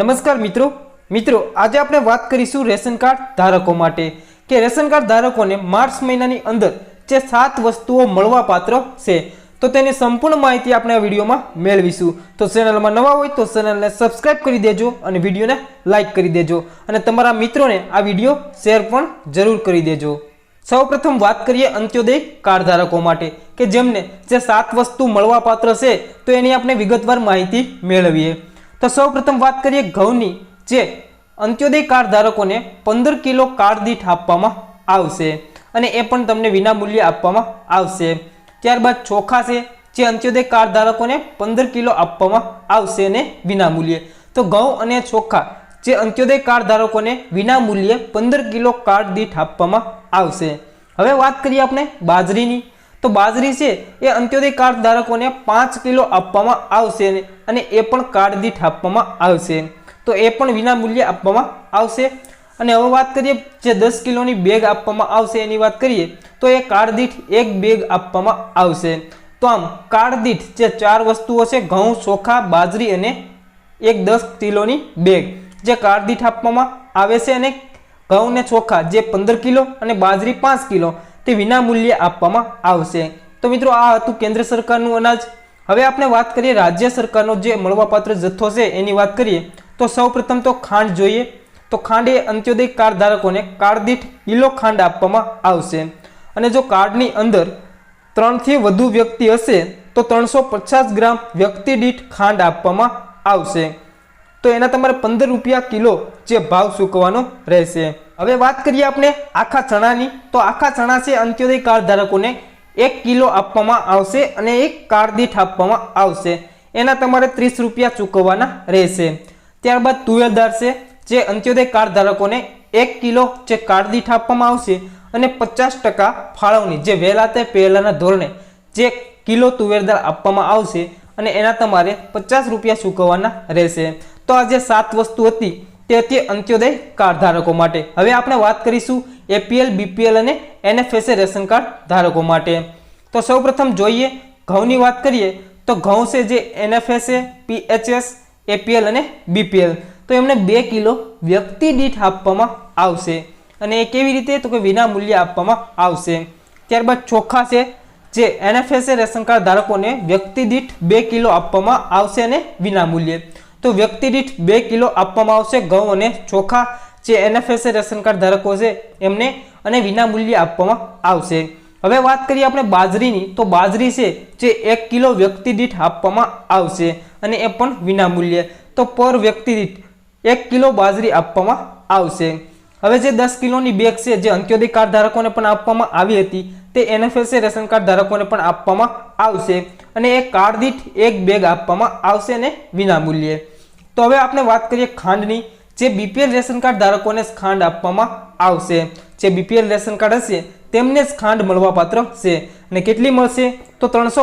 નમસ્કાર મિત્રો. મિત્રો, આજે આપણે વાત કરીશું રેશન કાર્ડ ધારકો માટે. કે રેશન કાર્ડ ધારકોને માર્ચ મહિનાની અંદર જે સાત વસ્તુઓ મળવા પાત્ર છે, તો તેની સંપૂર્ણ માહિતી આપણે આ વિડીયોમાં મેળવીશું. તો ચેનલમાં નવા હોય તો ચેનલને સબસ્ક્રાઇબ કરી દેજો અને વિડીયોને લાઇક કરી દેજો. અને તમારા મિત્રોને આ વીડિયો શેર પણ જરૂર કરી દેજો. સૌપ્રથમ વાત કરીએ અંત્યોદય કાર્ડ ધારકો માટે, કે જેમને જે સાત વસ્તુ મળવા પાત્ર છે, તો એની આપણે વિગતવાર માહિતી મેળવીએ. તો સૌપ્રથમ વાત કરીએ ઘઉંની, જે અંત્યોદય કાર્ડ ધારકોને પંદર કિલો કાર્ડ દીઠ આપવામાં આવશે અને એ પણ તમને વિનામૂલ્યે આપવામાં આવશે. ત્યારબાદ ચોખા છે, જે અંત્યોદય કાર્ડ ધારકોને પંદર કિલો આપવામાં આવશે અને વિનામૂલ્યે. તો ઘઉં અને ચોખા, જે અંત્યોદય કાર્ડ ધારકોને વિનામૂલ્યે પંદર કિલો કાર્ડ દીઠ આપવામાં આવશે. હવે વાત કરીએ આપણે બાજરીની. તો બાજરી છે, એ અંત્યોદય કાર્ડ ધારકોને પાંચ કિલો આપવામાં આવશે અને એ પણ કાર્ડ દીઠ આપવામાં આવશે. તો એ પણ વિના મૂલ્યે આપવામાં આવશે. અને હવે વાત કરીએ, જે દસ કિલોની બેગ આપવામાં આવશે એની વાત કરીએ, તો એ કાર્ડ દીઠ એક બેગ આપવામાં આવશે. તો આમ કાર્ડ દીઠ જે ચાર વસ્તુઓ છે, ઘઉં, ચોખા, બાજરી અને એક દસ કિલોની બેગ જે કાર્ડ દીઠ આપવામાં આવે છે અને ઘઉં ને ચોખા, જે પંદર કિલો અને બાજરી પાંચ કિલો. તે વિનામૂલ્યે આપવામાં આવશે. તો મિત્રો, આ હતું કેન્દ્ર સરકારનું અનાજ. હવે આપણે વાત કરીએ રાજ્ય સરકારનો જે મળવાપાત્ર જથ્થો છે એની વાત કરીએ, તો સૌપ્રથમ તો ખાંડ જોઈએ. તો ખાંડ એ અંત્યોદય કાર્ડ ધારકોને કાર્ડદીઠ કિલો ખાંડ આપવામાં આવશે. અને જો કાર્ડની અંદર ત્રણથી વધુ વ્યક્તિ હશે, તો ત્રણસો પચાસ ગ્રામ વ્યક્તિ દીઠ ખાંડ આપવામાં આવશે. તો એના તમારે પંદર રૂપિયા કિલો જે ભાવ ચૂકવવાનો રહેશે. હવે વાત કરીએ આપણે આખા ચણાની. તો આખા ચણા છે અંત્યોદય કાર્ડ ધારકોને એક કિલો આપવામાં આવશે અને એક કાર્ડ દીઠ આપવામાં આવશે. એના તમારે ત્રીસ રૂપિયા ચૂકવવાના રહેશે. ત્યારબાદ તુવેલદાર છે, જે અંત્યોદય કાર્ડ ધારકોને એક કિલો જે કાર્ડ દીઠ આપવામાં આવશે અને પચાસ ટકા ફાળવણી, જે વહેલા તે પહેલાંના ધોરણે જે કિલો તુવેરદાર આપવામાં આવશે અને એના તમારે પચાસ રૂપિયા ચૂકવવાના રહેશે. તો આ જે સાત વસ્તુ હતી તે તે અંત્યોદય કાર્ડ ધારકો માટે. હવે આપણે વાત કરીશું એપીએલ બીપીએલ અને એનએફએસએ રેશન કાર્ડ ધારકો માટે. તો સૌપ્રથમ જોઈએ ઘઉંની વાત કરીએ તો ઘઉં છે જે એનએફએસએ પીએચએસ એપીએલ અને બીપીએલ તો એમને બે કિલો વ્યક્તિ દીઠ આપવામાં આવશે. અને એ કેવી રીતે? તો કે વિના મૂલ્યે આપવામાં આવશે. ત્યારબાદ ચોખા છે જે એનએફએસએ રેશન કાર્ડ ધારકોને વ્યક્તિ દીઠ બે કિલો આપવામાં આવશે અને વિના મૂલ્યે. તો વ્યક્તિ દીઠ બે કિલો આપવામાં આવશે ઘઉં અને ચોખા. જે એનએફએસએ રેશન કાર્ડ ધારકો છે, એમને અને વિના મૂલ્યે આપવામાં આવશે. હવે વાત કરીએ આપણે બાજરીની. તો બાજરી છે, જે એક કિલો વ્યક્તિ દીઠ આપવામાં આવશે અને એ પણ વિના મૂલ્યે તો પર વ્યક્તિ દીઠ એક કિલો બાજરી આપવામાં આવશે. હવે જે દસ કિલોની બેગ છે, જે અંત્યોદય કાર્ડ ધારકોને પણ આપવામાં આવી હતી, તે એનએફએસએ રેશન કાર્ડ ધારકોને પણ આપવામાં આવશે. અને એ કાર્ડ દીઠ એક બેગ આપવામાં આવશે અને વિના મૂલ્યે તો હવે આપણે વાત કરીએ ખાંડની, જે બીપીએલ રેશન કાર્ડ ધારકોને ખાંડ આપવામાં આવશે. જે બીપીએલ રેશન કાર્ડ હશે, તેમને જ ખાંડ મળવાપાત્ર છે. અને કેટલી મળશે? તો ત્રણસો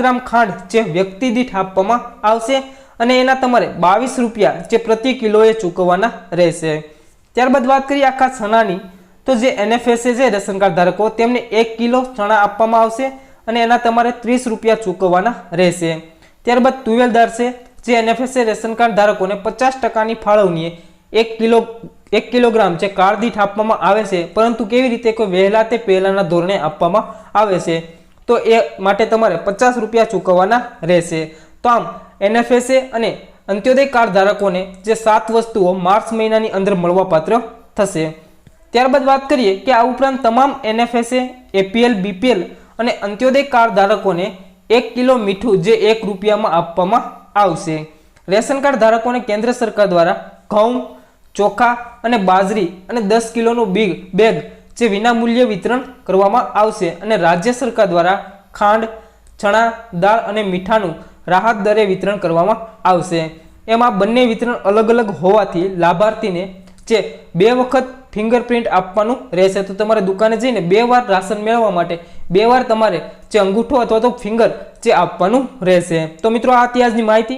ગ્રામ ખાંડ જે વ્યક્તિ દીઠ આપવામાં આવશે અને એના તમારે બાવીસ રૂપિયા જે પ્રતિ કિલોએ ચૂકવવાના રહેશે. ત્યારબાદ વાત કરીએ આખા ચણાની તો જે એનએફએસએ છે રેશન કાર્ડ ધારકો, તેમને એક કિલો ચણા આપવામાં આવશે અને એના તમારે ત્રીસ રૂપિયા ચૂકવવાના રહેશે. ત્યારબાદ તુવેલદાર છે જે એનએફએસએ રેશન કાર્ડ ધારકોને પચાસ ટકાની ફાળવણીએ એક કિલો, એક કિલોગ્રામ જે કાર્ડ દીઠ આપવામાં આવે છે, પરંતુ કેવી રીતે કોઈ વહેલા તે પહેલાંના ધોરણે આપવામાં આવે છે? તો એ માટે તમારે પચાસ રૂપિયા ચૂકવવાના રહેશે. તો આમ એનએફએસએ અને અંત્યોદય કાર્ડ ધારકોને જે સાત વસ્તુઓ માર્ચ મહિનાની અંદર મળવાપાત્ર થશે. ત્યારબાદ વાત કરીએ કે આ ઉપરાંત તમામ એનએફએસએ એપીએલ બીપીએલ અને અંત્યોદય કાર્ડ ધારકોને એક કિલો મીઠું જે એક રૂપિયામાં આપવામાં આવશે. રેશન કાર્ડ ધારકોને કેન્દ્ર સરકાર દ્વારા ઘઉં, ચોખા અને બાજરી અને દસ કિલોનું બીગ બેગ જે વિનામૂલ્યે વિતરણ કરવામાં આવશે અને રાજ્ય સરકાર દ્વારા ખાંડ, ચણા, દાળ અને મીઠાનું રાહત દરે વિતરણ કરવામાં આવશે. એમાં બંને વિતરણ અલગ અલગ હોવાથી લાભાર્થીને જે બે વખત ફિંગરપ્રિન્ટ આપવાનું રહેશે. તો તમારે દુકાને જઈને બે વાર રાશન મેળવવા માટે બે વાર તમારે જે અંગૂઠો અથવા તો ફિંગર જે આપવાનું રહેશે. તો મિત્રો, આ ત્યાજની માહિતી.